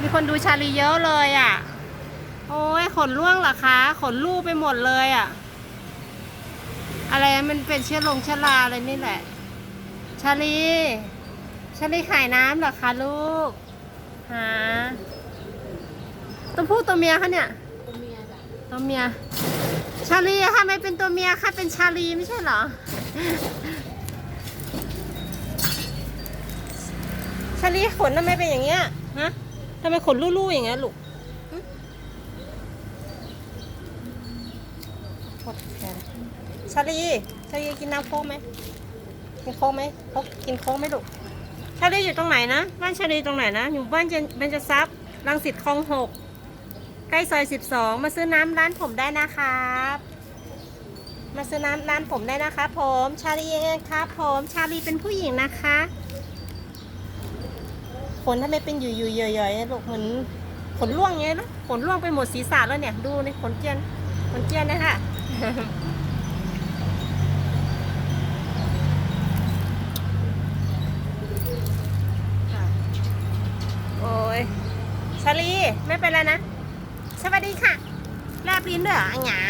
มีคนดูชาลีเยอะเลยอะ โอ้ยขนร่วงเหรอคะ ขนลูกไปหมดเลยอะ อะไรนะมันเป็นเชื้อลงเชื้อราอะไรนี่แหละ ชาลีชาลีขายน้ำเหรอคะลูก หา ตัวผู้ตัวเมียคะเนี่ย ตัวเมียจ้ะตัวเมีย ชาลีอะค่ะไม่เป็นตัวเมียค่ะเป็นชาลีไม่ใช่เหรอ ชาลีขนทำไมเป็นอย่างเงี้ย ฮะ ทำไมขนลู่ๆอย่างเงี้ยลูกหึโคตรแข็งชาลีชาลีกินน้ำโค้กไหมกินโค้กไหมโค้กกินโค้กไหมลูกชาลีอยู่ตรงไหนนะ บ้านชาลีตรงไหนนะ อยู่บ้านเจนเบญจทรัพย์รังสิตคลองหกใกล้ซอย12มาซื้อน้ำร้านผมได้นะครับมาซื้อน้ำร้านผมได้นะคะผม ชาลีเองครับผม ชาลีเป็นผู้หญิงนะคะ นทำไมเป็นอยู่อยู่ๆเยอยๆลูกเหมือนขนร่วงไงนะขนร่วงไปหมดศีรษะแล้วเนี่ย ดูในขนเจียนขนเจียนนะคะโอ้ยชาลี ไม่เป็นไรนะ สวัสดีค่ะ แลบลิ้นด้วยเหรอหงา